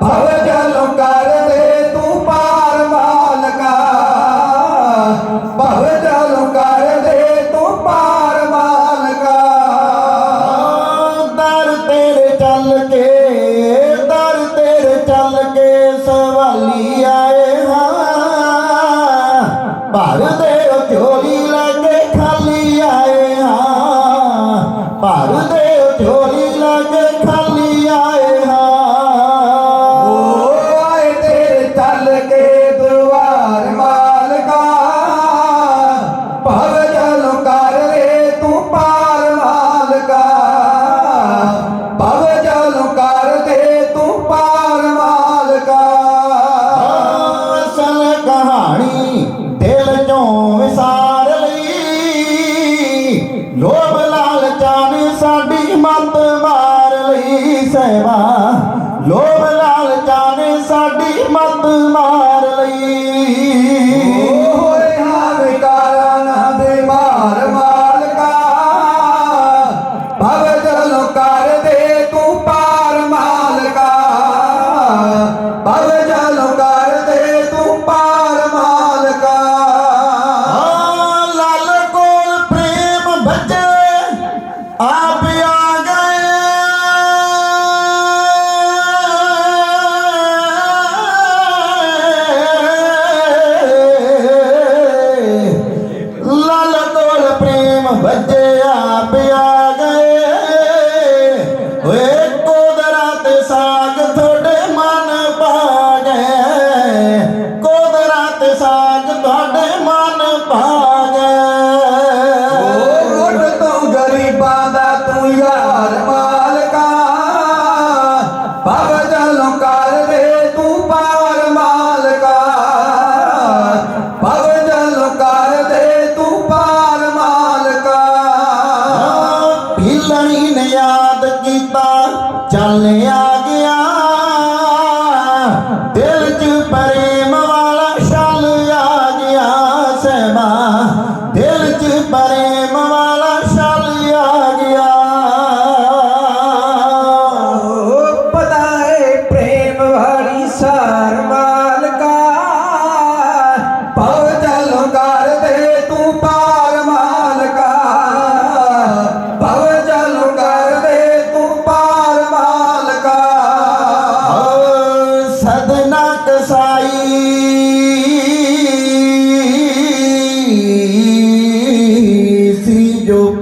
ਭਵ ਜਲ ਕਰ ਤੂੰ ਪਾਰ ਮਾਲਕਾ। ਭਵ ਜਲ ਕਰ ਤੂੰ ਪਾਰ ਮਾਲਕਾ। ਦਰ ਤੇਰੇ ਚੱਲ ਕੇ, ਦਰ ਤੇਰੇ ਚੱਲ ਕੇ ਸਵਾਲੀ ਆਏ ਹਾਂ। ਭਰ ਦੇ Ah!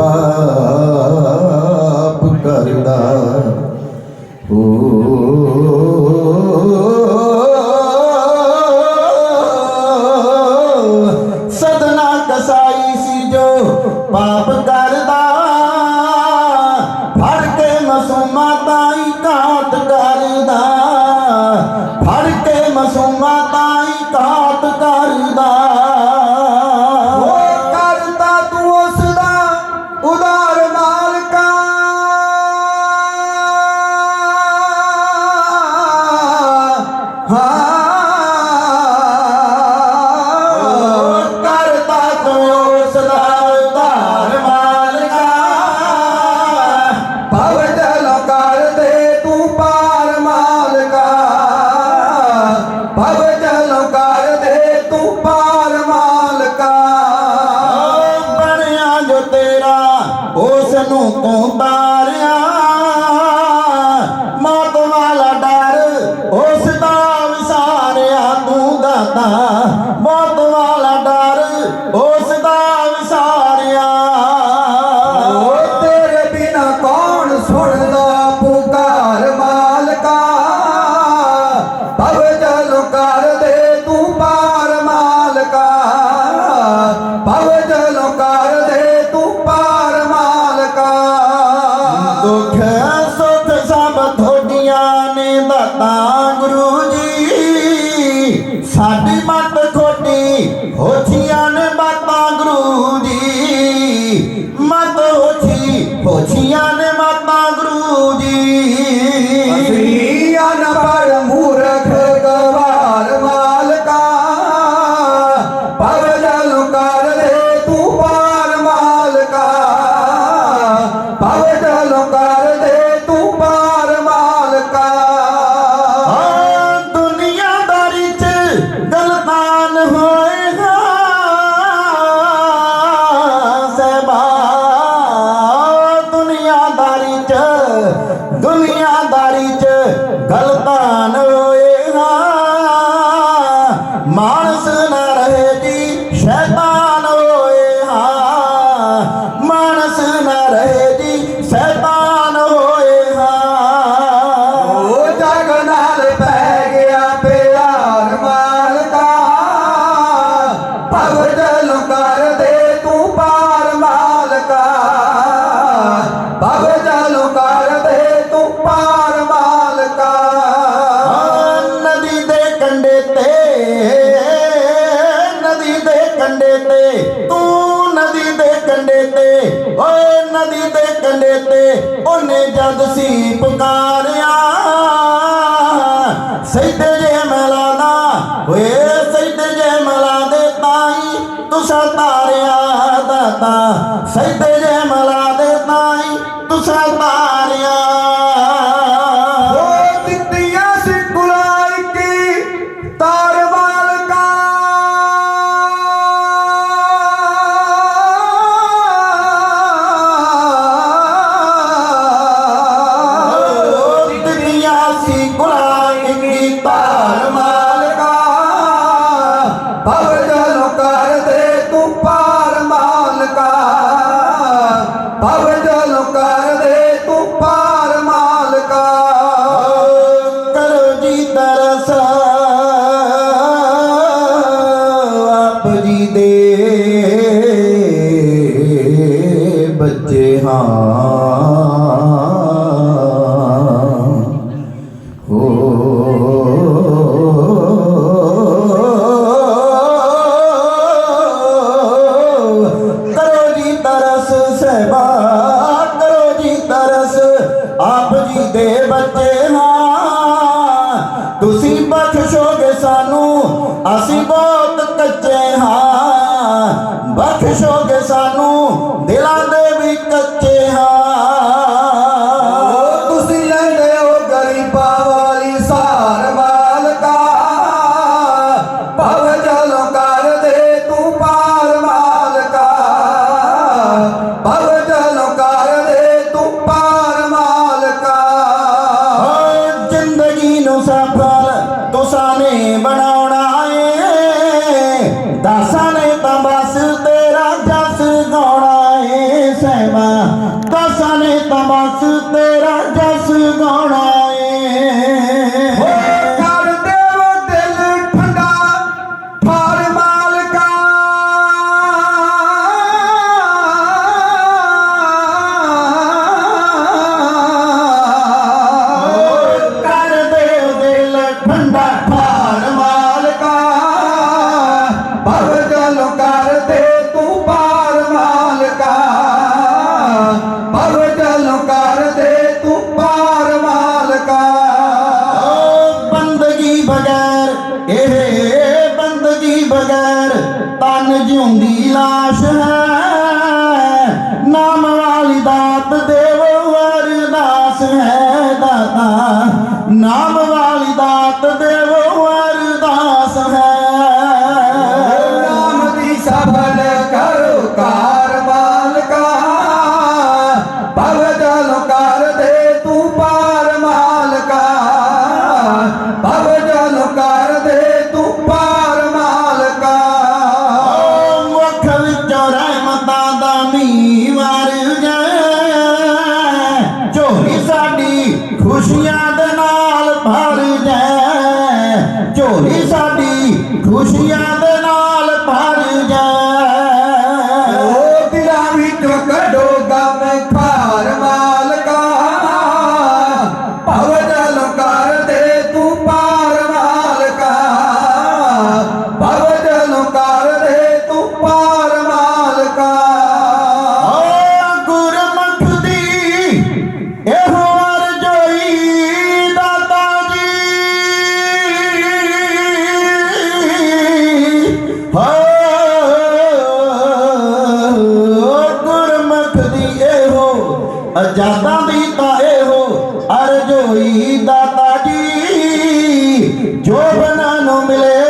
ਪਾਪ ਕਰਦਾ ਹੋ কেন কোপা હોઠિયાને બાપા ગુરુજી বাবা সাইতে যে মালা ਸਾਨੂੰ ਵੀ ਕੱਚੇ ਹਾਂ ਤੁਸੀਂ ਲੈਂਦੇ ਹੋ ਗਰੀਬਾਂ ਵਾਲੀ ਸਾਰ ਮਾਲਕਾ। ਭਵ ਜਲ ਕਰ ਤੂੰ ਪਾਰ ਮਾਲਕਾ। ਭਵ ਜਲ ਕਰ ਤੂੰ ਪਾਰ ਮਾਲਕਾ। ਜ਼ਿੰਦਗੀ ਨੂੰ ਸਭ caminho. ਸਜਾਦਾ ਬੀਤਾ ਇਹੋ ਅਰਜੋਈ ਦਾਤਾ ਜੀ। ਜੋ ਬਨਾ ਨੂੰ ਮਿਲੇ,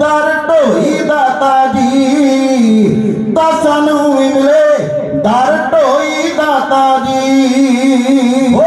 ਦਰ ਢੋਈ ਦਾਤਾ ਜੀ। ਦਸਾਂ ਨੂੰ ਵੀ ਮਿਲੇ, ਦਰ ਢੋਈ ਦਾਤਾ ਜੀ। ਓ